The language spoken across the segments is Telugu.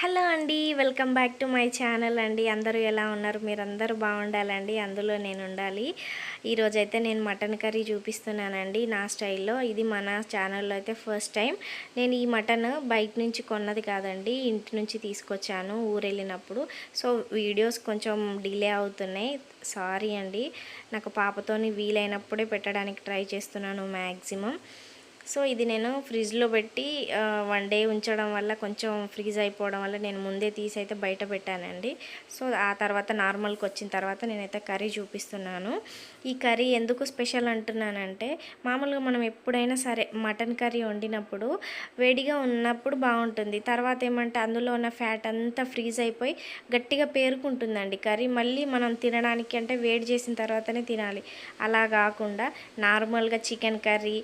హలో అండి welcome back to my channel అండి. అందరూ ఎలా ఉన్నారు? మీరందరూ బాగుండాలండి. అందులో నేను ఉండాలి. ఈరోజైతే నేను మటన్ కర్రీ చూపిస్తున్నానండి నా స్టైల్లో. ఇది మన ఛానల్లో అయితే ఫస్ట్ టైం. నేను ఈ మటన్ బయట నుంచి కొన్నది కాదండి ఇంటి నుంచి తీసుకొచ్చాను ఊరు వెళ్ళినప్పుడు సో వీడియోస్ కొంచెం డిలే అవుతున్నాయి. సారీ అండి. నాకు పాపతోని వీలైనప్పుడే పెట్టడానికి ట్రై చేస్తున్నాను మ్యాక్సిమం సో ఇది నేను ఫ్రిడ్జ్లో పెట్టి వన్ డే ఉంచడం వల్ల కొంచెం ఫ్రీజ్ అయిపోవడం వల్ల నేను ముందే తీసి అయితే బయట పెట్టానండి. సో ఆ తర్వాత నార్మల్కి వచ్చిన తర్వాత నేనైతే కర్రీ చూపిస్తున్నాను. ఈ కర్రీ ఎందుకు స్పెషల్ అంటున్నానంటే మామూలుగా మనం ఎప్పుడైనా సరే మటన్ కర్రీ వండినప్పుడు వేడిగా ఉన్నప్పుడు బాగుంటుంది. తర్వాత ఏమంటే అందులో ఉన్న ఫ్యాట్ అంతా ఫ్రీజ్ అయిపోయి గట్టిగా పేరుకుంటుందండి కర్రీ. మళ్ళీ మనం తినడానికి అంటే వేడి చేసిన తర్వాతనే తినాలి. అలా కాకుండా నార్మల్గా చికెన్ కర్రీ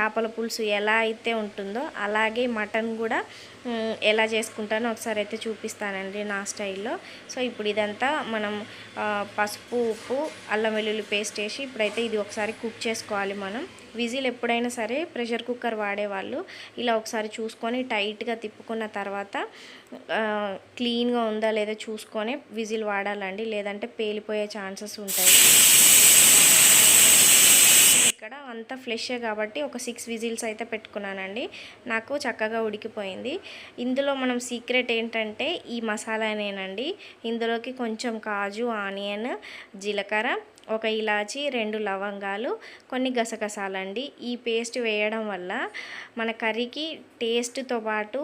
చేపల పులుసు ఎలా అయితే ఉంటుందో అలాగే మటన్ కూడా ఎలా చేసుకుంటానో ఒకసారి అయితే చూపిస్తానండి నా స్టైల్లో. సో ఇప్పుడు ఇదంతా మనం పసుపు ఉప్పు అల్లం వెల్లుల్లి పేస్ట్ వేసి ఇప్పుడైతే ఇది ఒకసారి కుక్ చేసుకోవాలి మనం. విజిల్ ఎప్పుడైనా సరే ప్రెషర్ కుక్కర్ వాడేవాళ్ళు ఇలా ఒకసారి చూసుకొని టైట్గా తిప్పుకున్న తర్వాత క్లీన్గా ఉందా లేదా చూసుకొని విజిల్ వాడాలండి. లేదంటే పేలిపోయే ఛాన్సెస్ ఉంటాయి. ఇక్కడ అంతా ఫ్లెషే కాబట్టి ఒక సిక్స్ విజిల్స్ అయితే పెట్టుకున్నానండి. నాకు చక్కగా ఉడికిపోయింది. ఇందులో మనం సీక్రెట్ ఏంటంటే ఈ మసాలానేనండి. ఇందులోకి కొంచెం కాజు ఆనియన్ జీలకర్ర ఒక ఇలాచి రెండు లవంగాలు కొన్ని గసగసాలండి. ఈ పేస్ట్ వేయడం వల్ల మన కర్రీకి టేస్ట్తో పాటు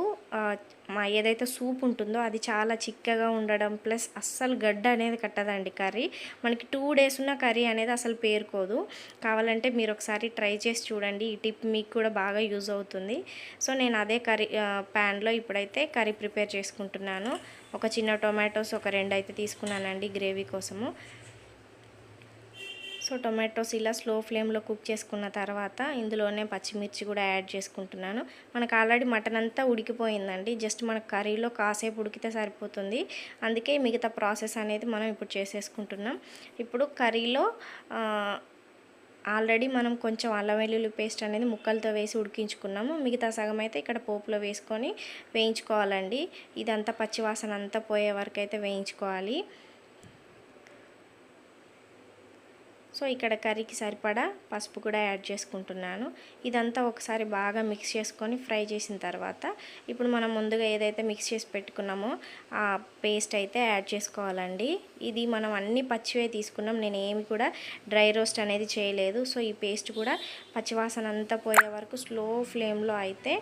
మా ఏదైతే సూప్ ఉంటుందో అది చాలా చిక్కగా ఉండడం ప్లస్ అస్సలు గడ్డ అనేది కట్టదండి కర్రీ. మనకి టూ డేస్ ఉన్న కర్రీ అనేది అసలు పేరుకోదు. కావాలంటే మీరు ఒకసారి ట్రై చేసి చూడండి. ఈ టిప్ మీకు కూడా బాగా యూజ్ అవుతుంది. సో నేను అదే కర్రీ ప్యాన్లో ఇప్పుడైతే కర్రీ ప్రిపేర్ చేసుకుంటున్నాను. ఒక చిన్న టొమాటోస్ ఒక రెండు అయితే తీసుకున్నానండి గ్రేవీ కోసము. సో టొమాటోస్ ఇలా స్లో ఫ్లేమ్లో కుక్ చేసుకున్న తర్వాత ఇందులోనే పచ్చిమిర్చి కూడా యాడ్ చేసుకుంటున్నాను. మనకు ఆల్రెడీ మటన్ అంతా ఉడికిపోయిందండి. జస్ట్ మన కర్రీలో కాసేపు ఉడికితే సరిపోతుంది. అందుకే మిగతా ప్రాసెస్ అనేది మనం ఇప్పుడు చేసేసుకుంటున్నాం. ఇప్పుడు కర్రీలో ఆల్రెడీ మనం కొంచెం అల్లం వెల్లుల్లి పేస్ట్ అనేది ముక్కలతో వేసి ఉడికించుకున్నాము. మిగతా సగం అయితే ఇక్కడ పోపులో వేసుకొని వేయించుకోవాలండి. ఇదంతా పచ్చివాసన అంతా పోయే వరకు అయితే వేయించుకోవాలి. సో ఇక్కడ కర్రీకి సరిపడా పసుపు కూడా యాడ్ చేసుకుంటున్నాను. ఇదంతా ఒకసారి బాగా మిక్స్ చేసుకొని ఫ్రై చేసిన తర్వాత ఇప్పుడు మనం ముందుగా ఏదైతే మిక్స్ చేసి పెట్టుకున్నామో ఆ పేస్ట్ అయితే యాడ్ చేసుకోవాలండి. ఇది మనం అన్ని పచ్చివే తీసుకున్నాం. నేను ఏమి కూడా డ్రై రోస్ట్ అనేది చేయలేదు. సో ఈ పేస్ట్ కూడా పచ్చివాసన అంతా పోయే వరకు స్లో ఫ్లేమ్లో అయితే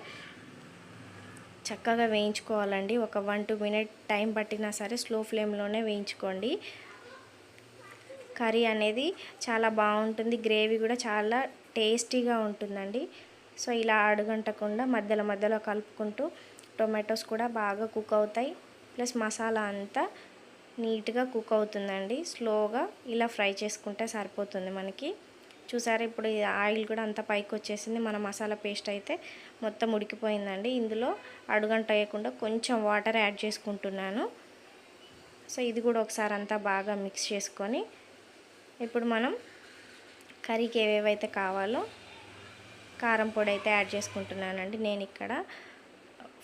చక్కగా వేయించుకోవాలండి. ఒక వన్ టూ మినిట్ టైం పట్టినా సరే స్లో ఫ్లేమ్లోనే వేయించుకోండి. కర్రీ అనేది చాలా బాగుంటుంది. గ్రేవీ కూడా చాలా టేస్టీగా ఉంటుందండి. సో ఇలా అడుగంటకుండా మధ్యలో మధ్యలో కలుపుకుంటూ టొమాటోస్ కూడా బాగా కుక్ అవుతాయి. ప్లస్ మసాలా అంతా నీట్గా కుక్ అవుతుందండి. స్లోగా ఇలా ఫ్రై చేసుకుంటే సరిపోతుంది మనకి. చూసారా ఇప్పుడు ఆయిల్ కూడా అంతా పైకి వచ్చేసింది. మన మసాలా పేస్ట్ అయితే మొత్తం ఉడికిపోయిందండి. ఇందులో అడుగంట వేయకుండా కొంచెం వాటర్ యాడ్ చేసుకుంటున్నాను. సో ఇది కూడా ఒకసారి అంతా బాగా మిక్స్ చేసుకొని ఇప్పుడు మనం కర్రీకి ఏవేవైతే కావాలో కారం పొడి అయితే యాడ్ చేసుకుంటున్నానండి. నేను ఇక్కడ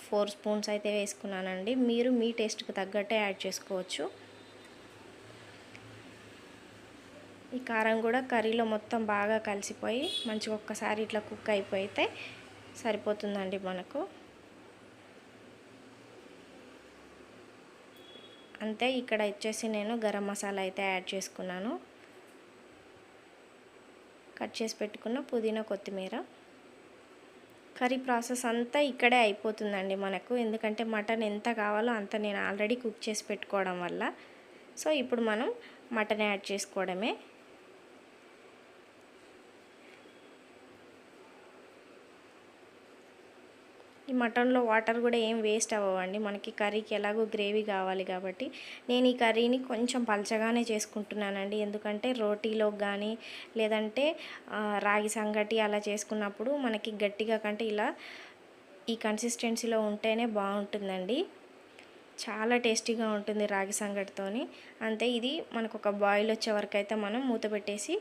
ఫోర్ స్పూన్స్ అయితే వేసుకున్నానండి. మీరు మీ టేస్ట్కి తగ్గట్టే యాడ్ చేసుకోవచ్చు. ఈ కారం కూడా కర్రీలో మొత్తం బాగా కలిసిపోయి మంచిగా ఒక్కసారి ఇట్లా కుక్ అయిపోతే సరిపోతుందండి మనకు. అంతే ఇక్కడ వచ్చేసి నేను గరం మసాలా అయితే యాడ్ చేసుకున్నాను. కట్ చేసి పెట్టుకున్న పుదీనా కొత్తిమీర. కర్రీ ప్రాసెస్ అంతా ఇక్కడే అయిపోతుందండి మనకు. ఎందుకంటే మటన్ ఎంత కావాలో అంత నేను ఆల్రెడీ కుక్ చేసి పెట్టుకోవడం వల్ల. సో ఇప్పుడు మనం మటన్ యాడ్ చేసుకోవడమే. మటన్లో వాటర్ కూడా ఏం వేస్ట్ అవ్వండి మనకి కర్రీకి ఎలాగో గ్రేవీ కావాలి కాబట్టి నేను ఈ కర్రీని కొంచెం పలచగానే చేసుకుంటున్నానండి. ఎందుకంటే రోటీలో కానీ లేదంటే రాగి సంగటి అలా చేసుకున్నప్పుడు మనకి గట్టిగా కంటే ఇలా ఈ కన్సిస్టెన్సీలో ఉంటేనే బాగుంటుందండి. చాలా టేస్టీగా ఉంటుంది రాగి సంగటితోని. అంతే ఇది మనకు ఒక బాయిల్ వచ్చే వరకు అయితే మనం మూత పెట్టేసి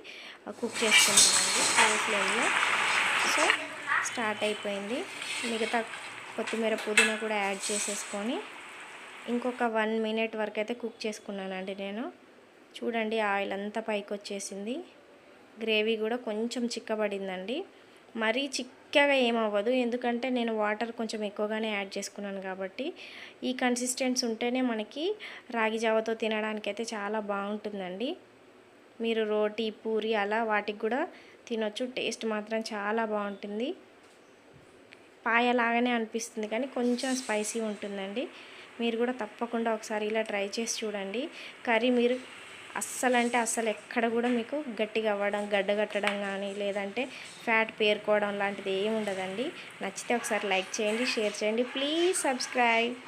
కుక్ చేసుకుంటామండి. స్లో ఫ్లేమ్లో సో స్టార్ట్ అయిపోయింది. మిగతా కొత్తిమీర పుదీనా కూడా యాడ్ చేసేసుకొని ఇంకొక వన్ మినిట్ వరకు అయితే కుక్ చేసుకున్నానండి నేను. చూడండి ఆయిల్ అంతా పైకి వచ్చేసింది. గ్రేవీ కూడా కొంచెం చిక్కబడిందండి. మరీ చిక్కగా ఏమవ్వదు ఎందుకంటే నేను వాటర్ కొంచెం ఎక్కువగానే యాడ్ చేసుకున్నాను కాబట్టి. ఈ కన్సిస్టెన్స్ ఉంటేనే మనకి రాగి జావతో తినడానికైతే చాలా బాగుంటుందండి. మీరు రోటీ పూరి అలా వాటికి కూడా తినొచ్చు టేస్ట్ మాత్రం చాలా బాగుంటుంది. పాయలాగానే అనిపిస్తుంది కానీ కొంచెం స్పైసీ ఉంటుందండి. మీరు కూడా తప్పకుండా ఒకసారి ఇలా ట్రై చేసి చూడండి. కర్రీ మీరు అస్సలు అంటే అస్సలు ఎక్కడ కూడా మీకు గట్టిగా అవ్వడం గడ్డగట్టడం కానీ లేదంటే ఫ్యాట్ పేరుకోవడం లాంటిది ఏమి ఉండదండి. నచ్చితే ఒకసారి లైక్ చేయండి షేర్ చేయండి. Please subscribe.